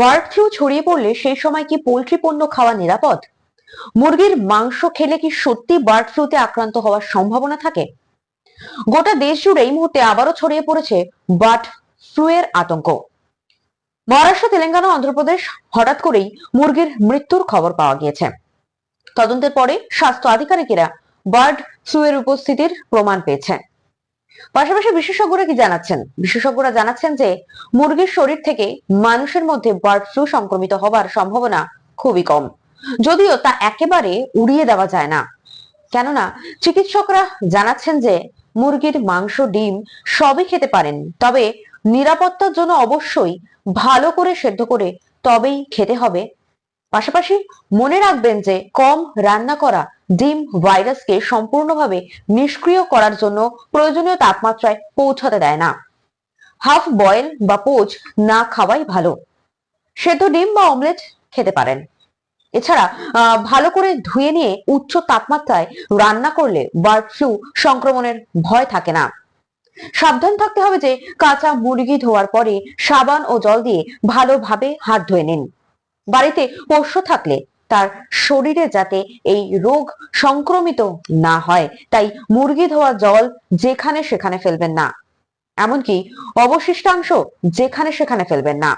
Bird flu ছড়িয়ে পড়লে সেই সময় কি পোলট্রি পণ্য খাওয়া নিরাপদ? মুরগির মাংস খেলে কি সত্যি বার্ড ফ্লুতে আক্রান্ত হওয়ার সম্ভাবনা থাকে? গোটা দেশ জুড়ে এই মুহূর্তে আবারও ছড়িয়ে পড়েছে বার্ড ফ্লু এর আতঙ্ক। মহারাষ্ট্র, তেলেঙ্গানা, অন্ধ্রপ্রদেশ হঠাৎ করেই মুরগির মৃত্যুর খবর পাওয়া গিয়েছে। তদন্তের পরে স্বাস্থ্য আধিকারিকেরা বার্ড ফ্লু এর উপস্থিতির প্রমাণ পেয়েছেন পাশাপাশি বিশেষজ্ঞরা কি জানাচ্ছেন? বিশেষজ্ঞরা জানাচ্ছেন যে, মুরগির শরীর থেকে মানুষের মধ্যে বার্ড ফ্লু সংক্রমিত হবার সম্ভাবনা খুবই কম। যদিও তা একেবারে উড়িয়ে দেওয়া যায় না। কেননা, চিকিৎসকরা জানাচ্ছেন যে, মুরগির মাংস, ডিম সবই খেতে পারেন। তবে নিরাপত্তার জন্য অবশ্যই ভালো করে সেদ্ধ করে তবেই খেতে হবে। পাশাপাশি মনে রাখবেন যে কম রান্না করা ডিম ভাইরাসকে সম্পূর্ণভাবে নিষ্ক্রিয় করার জন্য প্রয়োজনীয় তাপমাত্রায় পৌঁছাতে দেয় না। হাফ বয়েল বা পোচ না খাওয়াই ভালো। সেদ্ধ ডিম বা অমলেট খেতে পারেন। এছাড়া ভালো করে ধুয়ে নিয়ে উচ্চ তাপমাত্রায় রান্না করলে বার্ড ফ্লু সংক্রমণের ভয় থাকে না। সাবধান থাকতে হবে যে কাঁচা মুরগি ধোয়ার পরে সাবান ও জল দিয়ে ভালোভাবে হাত ধুয়ে নিন। বাড়িতে পোষ্য থাকলে তার শরীরে যাতে এই রোগ সংক্রমিত না হয়, তাই মুরগি ধোয়া জল যেখানে সেখানে ফেলবেন না। এমনকি অবশিষ্টাংশ যেখানে সেখানে ফেলবেন না।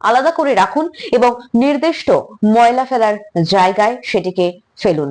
আলাদা করে রাখুন এবং নির্দিষ্ট ময়লা ফেলার জায়গায় সেটিকে ফেলুন।